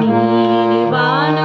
নির্বাণ